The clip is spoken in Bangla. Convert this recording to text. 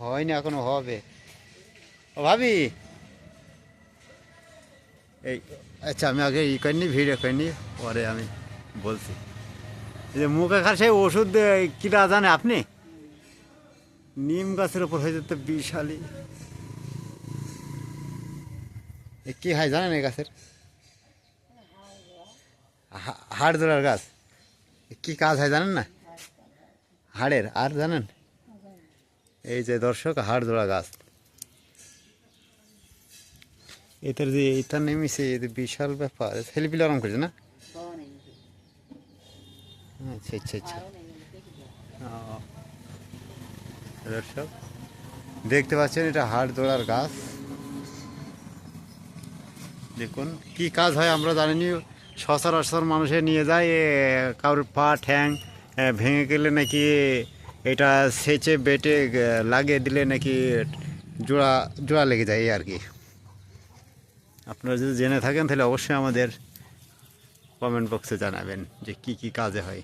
হয়নি এখনও, হবে। ও ভাবি। এই আচ্ছা আমি আগে ই করিনি ভিডিও করিনি, পরে আমি বলছি। যে মুখে খার সেই ওষুধ কিটা জানে আপনি? নিম গাছের ওপর হয়ে যেত বিশালি। কি হয় জানেন এই গাছের? হাড় ধরার গাছ। কি কাজ হয় জানেন না? হাড়ের, আর জানেন? এই যে দর্শক হাড় ধরা গাছ। এটার যে এটা নেমেছে এ তো বিশাল ব্যাপার। ছেলেপিলে আরাম করছে না? আচ্ছা আচ্ছা আচ্ছা। দর্শক, দেখতে পাচ্ছেন, এটা হাড় ধরার গাছ। দেখুন, কি কাজ হয় আমরা জানিনি। সচরাচর মানুষে নিয়ে যায় কারোর পা ঠ্যাং ভেঙে গেলে নাকি এটা সেচে বেটে লাগিয়ে দিলে নাকি জোড়া জোড়া লেগে যায়, এই আর কি। আপনারা যদি জেনে থাকেন, তাহলে অবশ্যই আমাদের কমেন্ট বক্সে জানাবেন যে কি কি কাজে হয়।